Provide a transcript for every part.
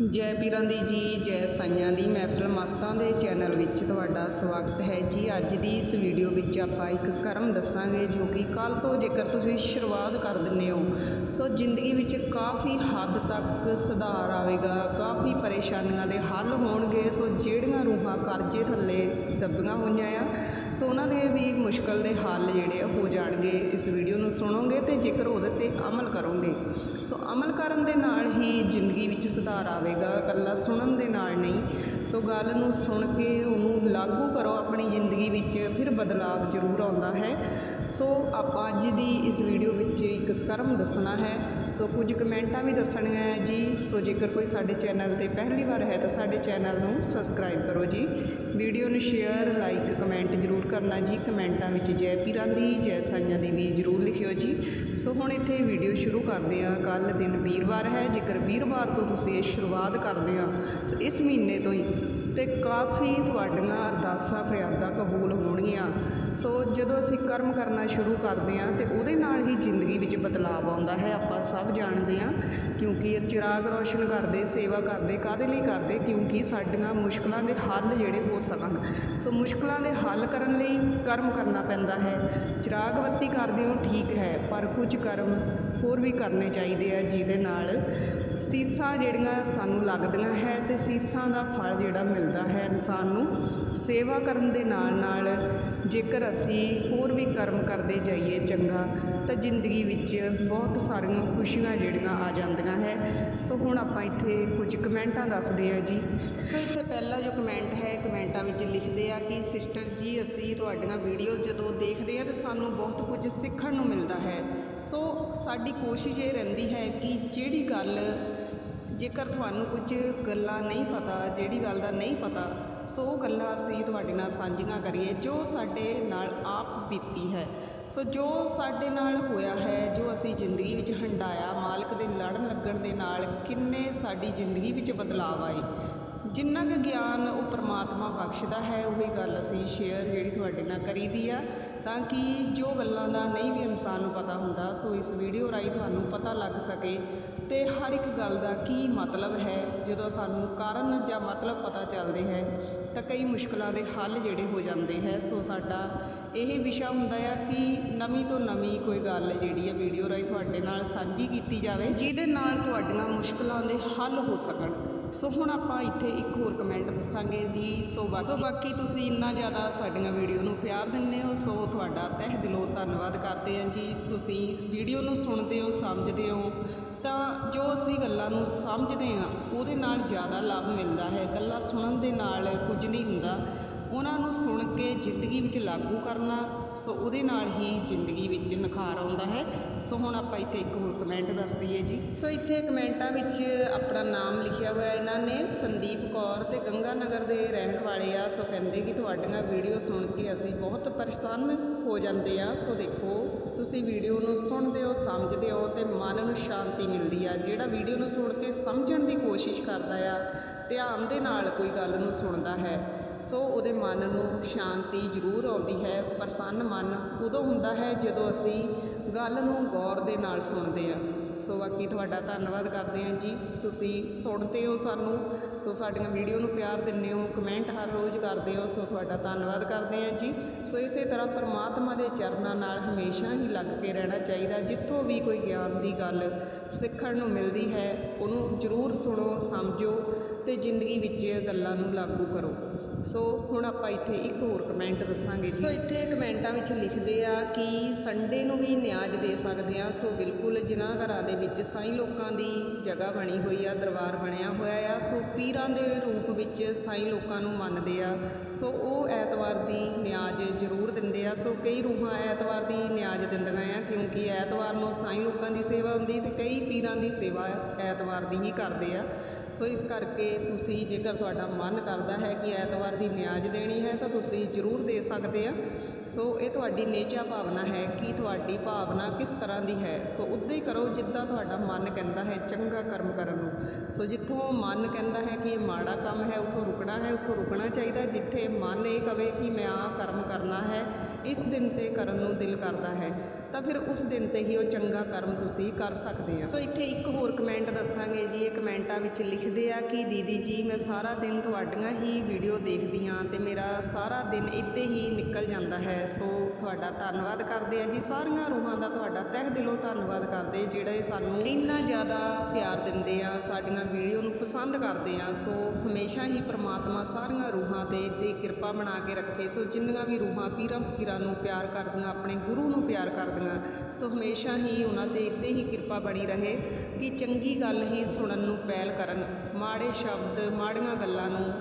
ਜੈ ਪੀਰਾਂ ਦੀ ਜੀ, ਜੈ ਸਾਈਆਂ ਦੀ ਮਹਿਫਿਲ ਮਸਤਾਂ ਦੇ ਚੈਨਲ ਵਿੱਚ ਤੁਹਾਡਾ ਸਵਾਗਤ ਹੈ ਜੀ। ਅੱਜ ਦੀ ਇਸ ਵੀਡੀਓ ਵਿੱਚ ਆਪਾਂ ਇੱਕ ਕਰਮ ਦੱਸਾਂਗੇ ਜੋ ਕਿ ਕੱਲ ਤੋਂ ਜੇਕਰ ਤੁਸੀਂ ਸ਼ੁਰੂਆਤ ਕਰ ਦਿੰਦੇ ਹੋ, ਸੋ ਜ਼ਿੰਦਗੀ ਵਿੱਚ ਕਾਫੀ ਹੱਦ ਤੱਕ ਸੁਧਾਰ ਆਵੇਗਾ, ਕਾਫੀ ਪਰੇਸ਼ਾਨੀਆਂ ਦੇ ਹੱਲ ਹੋਣਗੇ, ਸੋ ਜਿਹੜੀਆਂ ਰੂਹਾਂ ਕਰਜ਼ੇ ਥੱਲੇ ਦੱਬੀਆਂ ਹੋਈਆਂ ਆ, ਸੋ ਉਹਨਾਂ ਦੇ ਵੀ ਮੁਸ਼ਕਲ ਦੇ ਹੱਲ ਜਿਹੜੇ ਆ ਹੋ ਜਾਣਗੇ। ਇਸ ਵੀਡੀਓ ਨੂੰ ਸੁਣੋਗੇ ਤੇ ਜੇਕਰ ਉਹਦੇ ਤੇ ਅਮਲ ਕਰੋਗੇ, ਸੋ ਅਮਲ ਕਰਨ ਦੇ ਨਾਲ ਹੀ ਜ਼ਿੰਦਗੀ ਵਿੱਚ ਸੁਧਾਰ ਆਵੇਗਾ। ਇਕੱਲਾ ਸੁਣਨ ਦੇ ਨਾਲ ਨਹੀਂ। ਸੋ ਗੱਲ ਨੂੰ ਸੁਣ ਕੇ ਉਹਨੂੰ ਲਾਗੂ ਕਰੋ ਆਪਣੀ ਜ਼ਿੰਦਗੀ ਵਿੱਚ, ਫਿਰ ਬਦਲਾਵ ਜ਼ਰੂਰ ਆਉਂਦਾ ਹੈ। ਸੋ ਆਪਾਂ ਅੱਜ ਦੀ ਇਸ ਵੀਡੀਓ ਵਿੱਚ ਇੱਕ ਕਰਮ ਦੱਸਣਾ ਹੈ। ਸੋ ਕੁਝ ਕਮੈਂਟਾਂ ਵੀ ਦੱਸਣੀਆਂ ਹੈ ਜੀ। ਸੋ ਜੇਕਰ ਕੋਈ ਸਾਡੇ ਚੈਨਲ ਤੇ ਪਹਿਲੀ ਵਾਰ ਹੈ ਤਾਂ ਸਾਡੇ ਚੈਨਲ ਨੂੰ ਸਬਸਕ੍ਰਾਈਬ ਕਰੋ ਜੀ। ਵੀਡੀਓ ਨੂੰ ਸ਼ੇਅਰ, ਲਾਈਕ, ਕਮੈਂਟ ਜ਼ਰੂਰ ਕਰਨਾ ਜੀ। ਕਮੈਂਟਾਂ ਵਿੱਚ ਜੈ ਪੀਰਾਂ ਦੀ ਜੈ ਸਾਈਆਂ ਦੀ ਵੀ ਜ਼ਰੂਰ ਲਿਖਿਓ ਜੀ। ਸੋ ਹੁਣ ਇੱਥੇ ਵੀਡੀਓ ਸ਼ੁਰੂ ਕਰਦੇ ਹਾਂ। ਕੱਲ ਦਿਨ ਵੀਰਵਾਰ ਹੈ। ਜੇਕਰ ਵੀਰਵਾਰ ਤੋਂ ਤੁਸੀਂ ਇਹ ਸ਼ੁਰੂਆਤ ਕਰਦੇ ਆ ਇਸ ਮਹੀਨੇ ਤੋਂ ਹੀ ਤੇ ਕਾਫੀ ਤੁਹਾਡੀਆਂ ਅਰਦਾਸਾਂ ਫਰਿਆਦਾਂ ਕਬੂਲ ਹੋਣਗੀਆਂ। ਸੋ ਜਦੋਂ ਅਸੀਂ ਕਰਮ ਕਰਨਾ ਸ਼ੁਰੂ ਕਰਦੇ ਹਾਂ ਤੇ ਉਹਦੇ ਨਾਲ ਹੀ ਜ਼ਿੰਦਗੀ ਵਿੱਚ ਬਦਲਾਅ ਆਉਂਦਾ ਹੈ, ਆਪਾਂ ਸਭ ਜਾਣਦੇ ਹਾਂ ਕਿਉਂਕਿ ਇਹ ਚਿਰਾਗ ਰੋਸ਼ਨ ਕਰਦੇ, ਸੇਵਾ ਕਰਦੇ ਕਾਦੇ ਲਈ ਕਰਦੇ? ਕਿਉਂਕਿ ਸਾਡੀਆਂ ਮੁਸ਼ਕਲਾਂ ਦੇ ਹੱਲ ਜਿਹੜੇ ਹੋ ਸਕਣ। ਸੋ ਮੁਸ਼ਕਲਾਂ ਦੇ ਹੱਲ ਕਰਨ ਲਈ ਕਰਮ ਕਰਨਾ ਪੈਂਦਾ ਹੈ। ਚਿਰਾਗ ਬੱਤੀ ਕਰਦੇ ਹੋ ਠੀਕ ਹੈ, ਪਰ ਕੁਝ ਕਰਮ ਹੋਰ ਵੀ ਕਰਨੇ ਚਾਹੀਦੇ ਆ ਜਿਹਦੇ ਨਾਲ ਸੀਸਾਂ ਜਿਹੜੀਆਂ ਸਾਨੂੰ ਲੱਗਦੀਆਂ ਹੈ ਤੇ ਸੀਸਾਂ ਦਾ ਫਲ ਜਿਹੜਾ ਮਿਲਦਾ ਹੈ ਇਨਸਾਨ ਨੂੰ, ਸੇਵਾ ਕਰਨ ਦੇ ਨਾਲ ਨਾਲ ਜੇਕਰ ਅਸੀਂ ਹੋਰ ਵੀ ਕਰਮ ਕਰਦੇ ਜਾਈਏ ਚੰਗਾ, ਤਾਂ ਜ਼ਿੰਦਗੀ ਵਿੱਚ ਬਹੁਤ ਸਾਰੀਆਂ ਖੁਸ਼ੀਆਂ ਜਿਹੜੀਆਂ ਆ ਜਾਂਦੀਆਂ ਹੈ। ਸੋ ਹੁਣ ਆਪਾਂ ਇੱਥੇ ਕੁਝ ਕਮੈਂਟਾਂ ਦੱਸਦੇ ਆ ਜੀ। ਸੋ ਇੱਥੇ ਪਹਿਲਾ ਜੋ ਕਮੈਂਟ ਹੈ ਕਮੈਂਟਾਂ ਵਿੱਚ ਲਿਖਦੇ ਆ ਕਿ, ਸਿਸਟਰ ਜੀ, ਅਸੀਂ ਤੁਹਾਡੀਆਂ ਵੀਡੀਓ ਜਦੋਂ ਦੇਖਦੇ ਆ ਤਾਂ ਸਾਨੂੰ ਬਹੁਤ ਕੁਝ ਸਿੱਖਣ ਨੂੰ ਮਿਲਦਾ ਹੈ। ਸੋ ਸਾਡੀ ਕੋਸ਼ਿਸ਼ ਇਹ ਰਹਿੰਦੀ ਹੈ ਕਿ ਜਿਹੜੀ ਗੱਲ ਜੇਕਰ ਤੁਹਾਨੂੰ ਕੁਝ ਗੱਲਾਂ ਨਹੀਂ ਪਤਾ, ਜਿਹੜੀ ਗੱਲ ਦਾ ਨਹੀਂ ਪਤਾ, ਸੋ ਗੱਲਾਂ ਅਸੀਂ ਤੁਹਾਡੇ ਨਾਲ ਸਾਂਝੀਆਂ ਕਰੀਏ ਜੋ ਸਾਡੇ ਨਾਲ ਆਪ ਬੀਤੀ ਹੈ। ਸੋ ਜੋ ਸਾਡੇ ਨਾਲ ਹੋਇਆ ਹੈ, ਜੋ ਅਸੀਂ ਜ਼ਿੰਦਗੀ ਵਿੱਚ ਹੰਡਾਇਆ ਮਾਲਕ ਦੇ ਲੜਨ ਲੱਗਣ ਦੇ ਨਾਲ ਕਿੰਨੇ ਸਾਡੀ ਜ਼ਿੰਦਗੀ ਵਿੱਚ ਬਦਲਾਅ ਆਏ। ਜਿੰਨਾ ਕੁ ਗਿਆਨ ਉਹ ਪ੍ਰਮਾਤਮਾ ਬਖਸ਼ਦਾ ਹੈ, ਉਹੀ ਗੱਲ ਅਸੀਂ ਸ਼ੇਅਰ ਜਿਹੜੀ ਤੁਹਾਡੇ ਨਾਲ ਕਰੀਦੀ ਆ। ਤਾਂ ਕਿ ਜੋ ਗੱਲਾਂ ਦਾ ਨਹੀਂ ਵੀ ਇਨਸਾਨ ਨੂੰ ਪਤਾ ਹੁੰਦਾ, ਸੋ ਇਸ ਵੀਡੀਓ ਰਾਹੀਂ ਤੁਹਾਨੂੰ ਪਤਾ ਲੱਗ ਸਕੇ ਤੇ ਹਰ ਇੱਕ ਗੱਲ ਦਾ ਕੀ ਮਤਲਬ ਹੈ, ਜਦੋਂ ਸਾਨੂੰ ਕਾਰਨ ਜਾਂ ਮਤਲਬ ਪਤਾ ਚੱਲਦੇ ਹੈ, ਤਾਂ ਕਈ ਮੁਸ਼ਕਲਾਂ ਦੇ ਹੱਲ ਜਿਹੜੇ ਹੋ ਜਾਂਦੇ ਹੈ। ਸੋ ਸਾਡਾ ਇਹ ਵਿਸ਼ਾ ਹੁੰਦਾ ਆ ਕਿ ਨਵੀਂ ਤੋਂ ਨਵੀਂ ਕੋਈ ਗੱਲ ਜਿਹੜੀ ਹੈ ਵੀਡੀਓ ਰਾਹੀਂ ਤੁਹਾਡੇ ਨਾਲ ਸਾਂਝੀ ਕੀਤੀ ਜਾਵੇ, ਜਿਹਦੇ ਨਾਲ ਤੁਹਾਡੀਆਂ ਮੁਸ਼ਕਲਾਂ ਦੇ ਹੱਲ ਹੋ ਸਕਣ। ਸੋ ਹੁਣ ਆਪਾਂ ਇੱਥੇ ਇੱਕ ਹੋਰ ਕਮੈਂਟ ਦੱਸਾਂਗੇ ਜੀ। ਸੋ ਬਾਕੀ ਸੋ ਬਾਕੀ ਤੁਸੀਂ ਇੰਨਾ ਜ਼ਿਆਦਾ ਸਾਡੀਆਂ ਵੀਡੀਓ ਨੂੰ ਪਿਆਰ ਦਿੰਦੇ ਹੋ, ਸੋ ਤੁਹਾਡਾ ਤਹਿ ਦਿਲੋਂ ਧੰਨਵਾਦ ਕਰਦੇ ਹਾਂ ਜੀ। ਤੁਸੀਂ ਵੀਡੀਓ ਨੂੰ ਸੁਣਦੇ ਹੋ, ਸਮਝਦੇ ਹੋ, ਤਾਂ ਜੋ ਅਸੀਂ ਗੱਲਾਂ ਨੂੰ ਸਮਝਦੇ ਹਾਂ, ਉਹਦੇ ਨਾਲ ਜ਼ਿਆਦਾ ਲਾਭ ਮਿਲਦਾ ਹੈ। ਗੱਲਾਂ ਸੁਣਨ ਦੇ ਨਾਲ ਕੁਝ ਨਹੀਂ ਹੁੰਦਾ। ਉਹਨਾਂ ਨੂੰ ਸੁਣ ਕੇ ਜ਼ਿੰਦਗੀ ਵਿੱਚ ਲਾਗੂ ਕਰਨਾ, ਸੋ ਉਹਦੇ ਨਾਲ ਹੀ ਜ਼ਿੰਦਗੀ ਵਿੱਚ ਨਿਖਾਰ ਆਉਂਦਾ ਹੈ। ਸੋ ਹੁਣ ਆਪਾਂ ਇੱਥੇ ਇੱਕ ਹੋਰ ਕਮੈਂਟ ਦੱਸ ਦਈਏ ਜੀ। ਸੋ ਇੱਥੇ ਕਮੈਂਟਾਂ ਵਿੱਚ ਆਪਣਾ ਨਾਮ ਲਿਖਿਆ ਹੋਇਆ ਇਹਨਾਂ ਨੇ, ਸੰਦੀਪ ਕੌਰ ਤੇ ਗੰਗਾ ਨਗਰ ਦੇ ਰਹਿਣ ਵਾਲੇ ਆ। ਸੋ ਕਹਿੰਦੇ ਕਿ ਤੁਹਾਡੀਆਂ ਵੀਡੀਓ ਸੁਣ ਕੇ ਅਸੀਂ ਬਹੁਤ ਪਰੇਸ਼ਾਨ ਹੋ ਜਾਂਦੇ ਆ। ਸੋ ਦੇਖੋ, ਤੁਸੀਂ ਵੀਡੀਓ ਨੂੰ ਸੁਣਦੇ ਹੋ, ਸਮਝਦੇ ਹੋ ਤੇ ਮਨ ਨੂੰ ਸ਼ਾਂਤੀ ਮਿਲਦੀ ਆ। ਜਿਹੜਾ ਵੀਡੀਓ ਨੂੰ ਸੁਣ ਕੇ ਸਮਝਣ ਦੀ ਕੋਸ਼ਿਸ਼ ਕਰਦਾ ਆ, ਧਿਆਨ ਦੇ ਨਾਲ ਕੋਈ ਗੱਲ ਨੂੰ ਸੁਣਦਾ ਹੈ। ਸੋ ਉਹਦੇ ਮਨ ਨੂੰ ਸ਼ਾਂਤੀ ਜ਼ਰੂਰ ਆਉਂਦੀ ਹੈ ਪ੍ਰਸੰਨ ਮਨ ਉਦੋਂ ਹੁੰਦਾ ਹੈ ਜਦੋਂ ਅਸੀਂ ਗੱਲ ਨੂੰ ਗੌਰ ਦੇ ਨਾਲ ਸੁਣਦੇ ਹਾਂ। ਸੋ ਬਾਕੀ ਤੁਹਾਡਾ ਧੰਨਵਾਦ ਕਰਦੇ ਹਾਂ ਜੀ। ਤੁਸੀਂ ਸੁਣਦੇ ਹੋ ਸਾਨੂੰ। ਸੋ ਸਾਡੀਆਂ ਵੀਡੀਓ ਨੂੰ ਪਿਆਰ ਦਿੰਦੇ ਹੋ, ਕਮੈਂਟ ਹਰ ਰੋਜ਼ ਕਰਦੇ ਹੋ, ਸੋ ਤੁਹਾਡਾ ਧੰਨਵਾਦ ਕਰਦੇ ਹਾਂ ਜੀ। ਸੋ ਇਸੇ ਤਰ੍ਹਾਂ ਪਰਮਾਤਮਾ ਦੇ ਚਰਨਾਂ ਨਾਲ ਹਮੇਸ਼ਾ ਹੀ ਲੱਗ ਕੇ ਰਹਿਣਾ ਚਾਹੀਦਾ। ਜਿੱਥੋਂ ਵੀ ਕੋਈ ਗਿਆਨ ਦੀ ਗੱਲ ਸਿੱਖਣ ਨੂੰ ਮਿਲਦੀ ਹੈ, ਉਹਨੂੰ ਜ਼ਰੂਰ ਸੁਣੋ, ਸਮਝੋ ਤੇ ਜ਼ਿੰਦਗੀ ਵਿੱਚ ਗੱਲਾਂ ਨੂੰ ਲਾਗੂ ਕਰੋ। ਸੋ ਹੁਣ ਆਪਾਂ ਇੱਥੇ ਇੱਕ ਹੋਰ ਕਮੈਂਟ ਦੱਸਾਂਗੇ ਜੀ। ਸੋ ਇੱਥੇ ਕਮੈਂਟਾਂ ਵਿੱਚ ਲਿਖਦੇ ਆ ਕਿ ਸੰਡੇ ਨੂੰ ਵੀ ਨਿਆਜ ਦੇ ਸਕਦੇ ਆ। ਸੋ ਬਿਲਕੁਲ ਜਿਨ੍ਹਾਂ ਘਰਾਂ ਦੇ ਵਿੱਚ ਸਾਈਂ ਲੋਕਾਂ ਦੀ ਜਗ੍ਹਾ ਬਣੀ ਹੋਈ ਆ, ਦਰਬਾਰ ਬਣਿਆ ਹੋਇਆ ਆ। ਸੋ ਪੀਰਾਂ ਦੇ ਰੂਪ ਵਿੱਚ ਸਾਈਂ ਲੋਕਾਂ ਨੂੰ ਮੰਨਦੇ ਆ। ਸੋ ਉਹ ਐਤਵਾਰ ਦੀ ਨਿਆਜ ਜ਼ਰੂਰ ਦਿੰਦੇ ਆ। ਸੋ ਕਈ ਰੂਹਾਂ ਐਤਵਾਰ ਦੀ ਨਿਆਜ ਦਿੰਦੀਆਂ ਆ, ਕਿਉਂਕਿ ਐਤਵਾਰ ਨੂੰ ਸਾਈਂ ਲੋਕਾਂ ਦੀ ਸੇਵਾ ਹੁੰਦੀ ਤੇ ਕਈ ਪੀਰਾਂ ਦੀ ਸੇਵਾ ਐਤਵਾਰ ਦੀ ਹੀ ਕਰਦੇ ਆ। ਸੋ ਇਸ ਕਰਕੇ ਤੁਸੀਂ ਜੇਕਰ ਤੁਹਾਡਾ ਮਨ ਕਰਦਾ ਹੈ ਕਿ ਐਤਵਾਰ ਦੀ ਨਿਆਜ ਦੇਣੀ ਹੈ, ਤਾਂ ਤੁਸੀਂ ਜ਼ਰੂਰ ਦੇ ਸਕਦੇ ਆ। ਸੋ ਇਹ ਤੁਹਾਡੀ ਨੇਚਾ ਭਾਵਨਾ ਹੈ ਕਿ ਤੁਹਾਡੀ ਭਾਵਨਾ ਕਿਸ ਤਰ੍ਹਾਂ ਦੀ ਹੈ। ਸੋ ਉੱਦਾਂ ਹੀ ਕਰੋ ਜਿੱਦਾਂ ਤੁਹਾਡਾ ਮਨ ਕਹਿੰਦਾ ਹੈ, ਚੰਗਾ ਕਰਮ ਕਰਨ ਨੂੰ। ਸੋ ਜਿੱਥੋਂ ਮਨ ਕਹਿੰਦਾ ਹੈ ਕਿ ਇਹ ਮਾੜਾ ਕੰਮ ਹੈ, ਉੱਥੋਂ ਰੁਕਣਾ ਹੈ, ਉੱਥੋਂ ਰੁਕਣਾ ਚਾਹੀਦਾ। ਜਿੱਥੇ ਮਨ ਇਹ ਕਵੇ ਕਿ ਮੈਂ ਆਹ ਕਰਮ ਕਰਨਾ ਹੈ ਇਸ ਦਿਨ ਤੇ ਕਰਨ ਨੂੰ ਦਿਲ ਕਰਦਾ ਹੈ, ਤਾਂ ਫਿਰ ਉਸ ਦਿਨ ਤੇ ਹੀ ਉਹ ਚੰਗਾ ਕਰਮ ਤੁਸੀਂ ਕਰ ਸਕਦੇ ਆ। ਸੋ ਇੱਥੇ ਇੱਕ ਹੋਰ ਕਮੈਂਟ ਦੱਸਾਂਗੇ ਜੀ, ਇਹ ਕਮੈਂਟਾਂ ਵਿੱਚ ਲਿਖਦੇ ਆ ਕਿ, ਦੀਦੀ ਜੀ, ਮੈਂ ਸਾਰਾ ਦਿਨ ਤੁਹਾਡੀਆਂ ਹੀ ਵੀਡੀਓ ਦੇਖਦੀ ਹਾਂ ਤੇ ਮੇਰਾ ਸਾਰਾ ਦਿਨ ਇੱਥੇ ਹੀ ਨਿਕਲ ਜਾਂਦਾ ਹੈ। ਸੋ ਤੁਹਾਡਾ ਧੰਨਵਾਦ ਕਰਦੇ ਆ ਜੀ। ਸਾਰੀਆਂ ਰੂਹਾਂ ਦਾ ਤੁਹਾਡਾ ਤਹਿ ਦਿਲੋਂ ਧੰਨਵਾਦ ਕਰਦੇ, ਜਿਹੜੇ ਸਾਨੂੰ ਇੰਨਾ ਜ਼ਿਆਦਾ ਪਿਆਰ ਦਿੰਦੇ ਆ, ਸਾਡੀਆਂ ਵੀਡੀਓ ਨੂੰ ਪਸੰਦ ਕਰਦੇ ਆ। ਸੋ ਹਮੇਸ਼ਾ ਹੀ ਪ੍ਰਮਾਤਮਾ ਸਾਰੀਆਂ ਰੂਹਾਂ ਤੇ ਤੇ ਕਿਰਪਾ ਬਣਾ ਕੇ ਰੱਖੇ। ਸੋ ਜਿੰਨੀਆਂ ਵੀ ਰੂਹਾਂ ਪੀਰਾਂ ਫਕੀਰਾਂ ਨੂੰ ਪਿਆਰ ਕਰਦੀਆਂ, ਆਪਣੇ ਗੁਰੂ ਨੂੰ ਪਿਆਰ ਕਰਦੀਆਂ। ਸੋ ਹਮੇਸ਼ਾ ਹੀ ਉਹਨਾਂ ਤੇ ਇੱਥੇ ਹੀ ਕਿਰਪਾ ਬਣੀ ਰਹੇ ਕਿ ਚੰਗੀ ਗੱਲ ਹੀ ਸੁਣਨ ਨੂੰ ਪਹਿਲ ਕਰਨ। ਮਾੜੇ ਸ਼ਬਦ, ਮਾੜੀਆਂ ਗੱਲਾਂ ਨੂੰ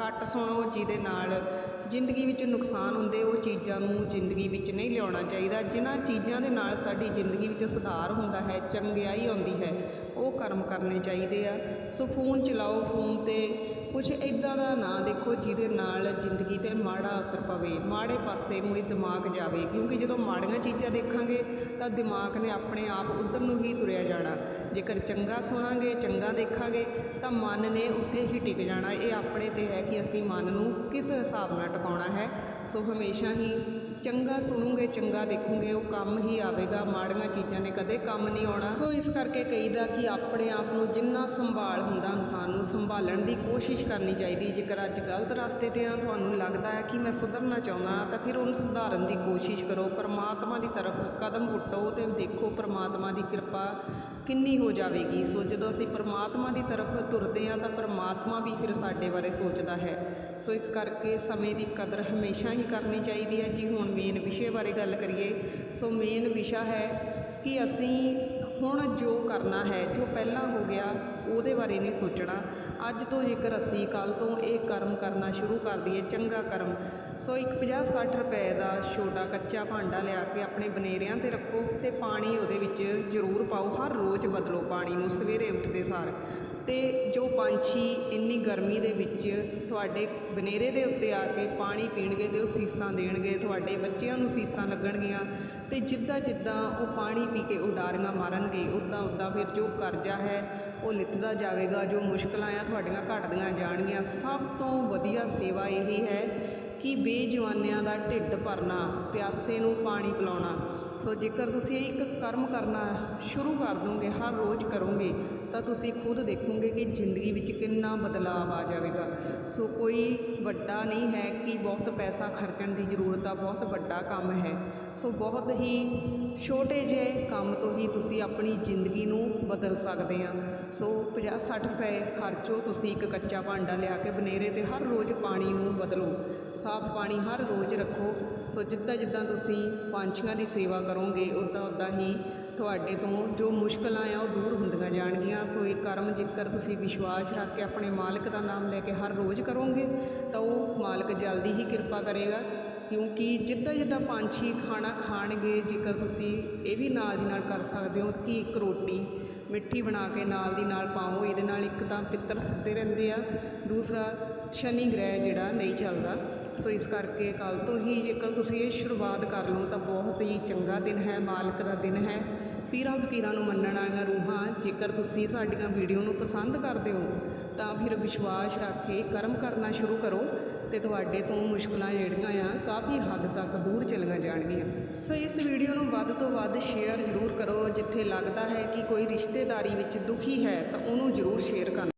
ਘੱਟ ਸੁਣੋ, ਜਿਹਦੇ ਨਾਲ ਜ਼ਿੰਦਗੀ ਵਿੱਚ ਨੁਕਸਾਨ ਹੁੰਦੇ, ਉਹ ਚੀਜ਼ਾਂ ਨੂੰ ਜ਼ਿੰਦਗੀ ਵਿੱਚ ਨਹੀਂ ਲਿਆਉਣਾ ਚਾਹੀਦਾ। ਜਿਨ੍ਹਾਂ ਚੀਜ਼ਾਂ ਦੇ ਨਾਲ ਸਾਡੀ ਜ਼ਿੰਦਗੀ ਵਿੱਚ ਸੁਧਾਰ ਹੁੰਦਾ ਹੈ, ਚੰਗਿਆਈ ਆਉਂਦੀ ਹੈ ਉਹ ਕਰਮ ਕਰਨੇ ਚਾਹੀਦੇ ਆ। ਸੋ ਫੋਨ ਚਲਾਓ, ਫੋਨ ਤੇ ਕੁਝ ਇਦਾਂ ਦਾ ਨਾ ਦੇਖੋ ਜਿਹਦੇ ਨਾਲ ਜ਼ਿੰਦਗੀ ਤੇ ਮਾੜਾ ਅਸਰ ਪਵੇ। ਮਾੜੇ ਪਾਸੇ ਨੂੰ ਇਹ ਦਿਮਾਗ ਜਾਵੇ। ਕਿਉਂਕਿ ਜਦੋਂ ਮਾੜੀਆਂ ਚੀਜ਼ਾਂ ਦੇਖਾਂਗੇ ਤਾਂ ਦਿਮਾਗ ਨੇ ਆਪਣੇ ਆਪ ਉਧਰ ਨੂੰ ਹੀ ਤੁਰਿਆ ਜਾਣਾ। ਜੇਕਰ ਚੰਗਾ ਸੁਣਾਂਗੇ, ਚੰਗਾ ਦੇਖਾਂਗੇ, ਤਾਂ ਮਨ ਨੇ ਉੱਥੇ ਹੀ ਟਿਕ ਜਾਣਾ। ਇਹ ਆਪਣੇ ਤੇ ਹੈ ਕਿ ਅਸੀਂ ਮਨ ਨੂੰ ਕਿਸ ਹਿਸਾਬ ਨਾਲ ਟਿਕਾਉਣਾ ਹੈ। ਸੋ ਹਮੇਸ਼ਾ ਹੀ ਚੰਗਾ ਸੁਣੋਗੇ, ਚੰਗਾ ਦੇਖੋਗੇ, ਉਹ ਕੰਮ ਹੀ ਆਵੇਗਾ, ਮਾੜੀਆਂ ਚੀਜ਼ਾਂ ਨੇ ਕਦੇ ਕੰਮ ਨਹੀਂ ਆਉਣਾ। ਸੋ ਇਸ ਕਰਕੇ ਕਹੀਦਾ ਕਿ ਆਪਣੇ ਆਪ ਨੂੰ ਜਿੰਨਾ ਸੰਭਾਲ ਹੁੰਦਾ ਇਨਸਾਨ ਨੂੰ, ਸੰਭਾਲਣ ਦੀ ਕੋਸ਼ਿਸ਼ ਕਰਨੀ ਚਾਹੀਦੀ। ਜੇਕਰ ਅੱਜ ਗਲਤ ਰਸਤੇ ਤੇ ਆ, ਤੁਹਾਨੂੰ ਲੱਗਦਾ ਹੈ ਕਿ ਮੈਂ ਸੁਧਰਨਾ ਚਾਹੁੰਦਾ ਤਾਂ ਫਿਰ ਉਹਨੂੰ ਸੁਧਾਰਨ ਦੀ ਕੋਸ਼ਿਸ਼ ਕਰੋ। ਪਰਮਾਤਮਾ ਦੀ ਤਰਫ ਕਦਮ ਪੁੱਟੋ ਤੇ ਦੇਖੋ ਪਰਮਾਤਮਾ ਦੀ ਕਿਰਪਾ ਕਿੰਨੀ ਹੋ ਜਾਵੇਗੀ। ਸੋ ਜਦੋਂ ਅਸੀਂ ਪਰਮਾਤਮਾ ਦੀ ਤਰਫ ਤੁਰਦੇ ਹਾਂ, ਤਾਂ ਪਰਮਾਤਮਾ ਵੀ ਫਿਰ ਸਾਡੇ ਬਾਰੇ ਸੋਚਦਾ ਹੈ। ਸੋ ਇਸ ਕਰਕੇ ਸਮੇਂ ਦੀ ਕਦਰ ਹਮੇਸ਼ਾ ਹੀ ਕਰਨੀ ਚਾਹੀਦੀ ਹੈ। ਜੀ, ਹੁਣ ਮੇਨ ਵਿਸ਼ੇ ਬਾਰੇ ਗੱਲ ਕਰੀਏ ਸੋ ਮੇਨ ਵਿਸ਼ਾ ਹੈ ਕਿ ਅਸੀਂ ਹੁਣ ਜੋ ਕਰਨਾ ਹੈ, ਜੋ ਪਹਿਲਾਂ ਹੋ ਗਿਆ, ਉਹਦੇ ਬਾਰੇ ਨਹੀਂ ਸੋਚਣਾ। ਅੱਜ ਤੋਂ ਜੇਕਰ ਅਸੀਂ ਕੱਲ ਤੋਂ ਇਹ ਕਰਮ ਕਰਨਾ ਸ਼ੁਰੂ ਕਰ ਦਈਏ, ਚੰਗਾ ਕਰਮ ਸੋ ਇੱਕ 50 60 ਰੁਪਏ ਦਾ ਛੋਟਾ ਕੱਚਾ ਭਾਂਡਾ ਲਿਆ ਕੇ ਆਪਣੇ ਬਨੇਰਿਆਂ ਤੇ ਰੱਖੋ ਤੇ ਪਾਣੀ ਉਹਦੇ ਵਿੱਚ ਜ਼ਰੂਰ ਪਾਓ, ਹਰ ਰੋਜ਼ ਬਦਲੋ ਪਾਣੀ ਨੂੰ, ਸਵੇਰੇ ਉੱਠਦੇ ਸਾਰ। ਤੇ ਜੋ ਪੰਛੀ ਇੰਨੀ ਗਰਮੀ ਦੇ ਵਿੱਚ ਤੁਹਾਡੇ ਬਨੇਰੇ ਦੇ ਉੱਤੇ ਆ ਕੇ ਪਾਣੀ ਪੀਣਗੇ ਅਤੇ ਉਹ ਸੀਸਾਂ ਦੇਣਗੇ, ਤੁਹਾਡੇ ਬੱਚਿਆਂ ਨੂੰ ਸੀਸਾਂ ਲੱਗਣਗੀਆਂ ਅਤੇ ਜਿੱਦਾਂ ਜਿੱਦਾਂ ਉਹ ਪਾਣੀ ਪੀ ਕੇ ਉਡਾਰੀਆਂ ਮਾਰਨਗੇ, ਉੱਦਾਂ ਉੱਦਾਂ ਫਿਰ ਜੋ ਕਰਜ਼ਾ ਹੈ ਉਹ ਲਿੱਤਦਾ ਜਾਵੇਗਾ, ਜੋ ਮੁਸ਼ਕਲਾਂ ਆ ਤੁਹਾਡੀਆਂ ਘਟਦੀਆਂ ਜਾਣਗੀਆਂ। ਸਭ ਤੋਂ ਵਧੀਆ ਸੇਵਾ ਇਹੀ ਹੈ ਕਿ ਬੇਜਵਾਨਿਆਂ ਦਾ ਢਿੱਡ ਭਰਨਾ, ਪਿਆਸੇ ਨੂੰ ਪਾਣੀ ਪਿਲਾਉਣਾ। ਸੋ ਜੇਕਰ ਤੁਸੀਂ ਇਹ ਇੱਕ ਕਰਮ ਕਰਨਾ ਸ਼ੁਰੂ ਕਰ ਦੋਗੇ, ਹਰ ਰੋਜ਼ ਕਰੋਗੇ, ਤਾਂ ਤੁਸੀਂ ਖੁਦ ਦੇਖੋਗੇ ਕਿ ਜ਼ਿੰਦਗੀ ਵਿੱਚ ਕਿੰਨਾ ਬਦਲਾਅ ਆ ਜਾਵੇਗਾ। ਸੋ ਕੋਈ ਵੱਡਾ ਨਹੀਂ ਹੈ ਕਿ ਬਹੁਤ ਪੈਸਾ ਖਰਚਣ ਦੀ ਜ਼ਰੂਰਤ ਆ, ਬਹੁਤ ਵੱਡਾ ਕੰਮ ਹੈ। ਸੋ ਬਹੁਤ ਹੀ ਛੋਟੇ ਜਿਹੇ ਕੰਮ ਤੋਂ ਹੀ ਤੁਸੀਂ ਆਪਣੀ ਜ਼ਿੰਦਗੀ ਨੂੰ ਬਦਲ ਸਕਦੇ ਆ। ਸੋ 50 60 ਰੁਪਏ ਖਰਚੋ ਤੁਸੀਂ ਇੱਕ ਕੱਚਾ ਭਾਂਡਾ ਲਿਆ ਕੇ ਬਨੇਰੇ ਤੇ ਹਰ ਰੋਜ਼ ਪਾਣੀ ਨੂੰ ਬਦਲੋ। ਸਾਫ਼ ਪਾਣੀ ਹਰ ਰੋਜ਼ ਰੱਖੋ। ਸੋ ਜਿੱਦਾਂ ਜਿੱਦਾਂ ਤੁਸੀਂ ਪੰਛੀਆਂ ਦੀ ਸੇਵਾ ਕਰੋਗੇ ਉੱਦਾਂ ਉੱਦਾਂ ਹੀ ਤੁਹਾਡੇ ਤੋਂ ਜੋ ਮੁਸ਼ਕਲਾਂ ਆ ਉਹ ਦੂਰ ਹੁੰਦੀਆਂ ਜਾਣਗੀਆਂ। ਸੋ ਇਹ ਕਰਮ ਜੇਕਰ ਤੁਸੀਂ ਵਿਸ਼ਵਾਸ ਰੱਖ ਕੇ ਆਪਣੇ ਮਾਲਕ ਦਾ ਨਾਮ ਲੈ ਕੇ ਹਰ ਰੋਜ਼ ਕਰੋਗੇ, ਤਾਂ ਉਹ ਮਾਲਕ ਜਲਦੀ ਹੀ ਕਿਰਪਾ ਕਰੇਗਾ। ਕਿਉਂਕਿ ਜਿੱਦਾਂ ਜਿੱਦਾਂ ਪੰਛੀ ਖਾਣਾ ਖਾਣਗੇ, ਜੇਕਰ ਤੁਸੀਂ ਇਹ ਵੀ ਨਾਲ ਦੀ ਨਾਲ ਕਰ ਸਕਦੇ ਹੋ ਕਿ ਇੱਕ ਰੋਟੀ ਮਿੱਠੀ ਬਣਾ ਕੇ ਨਾਲ ਦੀ ਨਾਲ ਪਾਓ, ਇਹਦੇ ਨਾਲ ਇੱਕ ਤਾਂ ਪਿੱਤਰ ਸਿੱਧੇ ਰਹਿੰਦੇ ਆ, ਦੂਸਰਾ ਸ਼ਨੀ ਗ੍ਰਹਿ ਜਿਹੜਾ ਨਹੀਂ ਚੱਲਦਾ। ਸੋ ਇਸ ਕਰਕੇ ਕੱਲ ਤੋਂ ਹੀ ਜੇਕਰ ਤੁਸੀਂ ਇਹ ਸ਼ੁਰੂਆਤ ਕਰ ਲਓ ਤਾਂ ਬਹੁਤ ਹੀ ਚੰਗਾ ਦਿਨ ਹੈ, ਮਾਲਕ ਦਾ ਦਿਨ ਹੈ। ਪੀਰਾਂ ਫਕੀਰਾਂ ਨੂੰ ਮੰਨਣ ਵਾਲੀਆਂ ਰੂਹਾਂ, ਜੇਕਰ ਤੁਸੀਂ ਸਾਡੀਆਂ ਵੀਡੀਓ ਨੂੰ ਪਸੰਦ ਕਰਦੇ ਹੋ ਤਾਂ ਫਿਰ ਵਿਸ਼ਵਾਸ ਰੱਖ ਕੇ ਕਰਮ ਕਰਨਾ ਸ਼ੁਰੂ ਕਰੋ ਤੇ ਤੁਹਾਡੇ ਤੋਂ ਮੁਸ਼ਕਲਾਂ ਜਿਹੜੀਆਂ ਆ ਕਾਫੀ ਹੱਦ ਤੱਕ ਦੂਰ ਚਲੀਆਂ ਜਾਣਗੀਆਂ। ਸੋ ਇਸ ਵੀਡੀਓ ਨੂੰ ਵੱਧ ਤੋਂ ਵੱਧ ਸ਼ੇਅਰ ਜ਼ਰੂਰ ਕਰੋ, ਜਿੱਥੇ ਲੱਗਦਾ ਹੈ ਕਿ ਕੋਈ ਰਿਸ਼ਤੇਦਾਰੀ ਵਿੱਚ ਦੁਖੀ ਹੈ ਤਾਂ ਉਹਨੂੰ ਜ਼ਰੂਰ ਸ਼ੇਅਰ ਕਰਨਾ।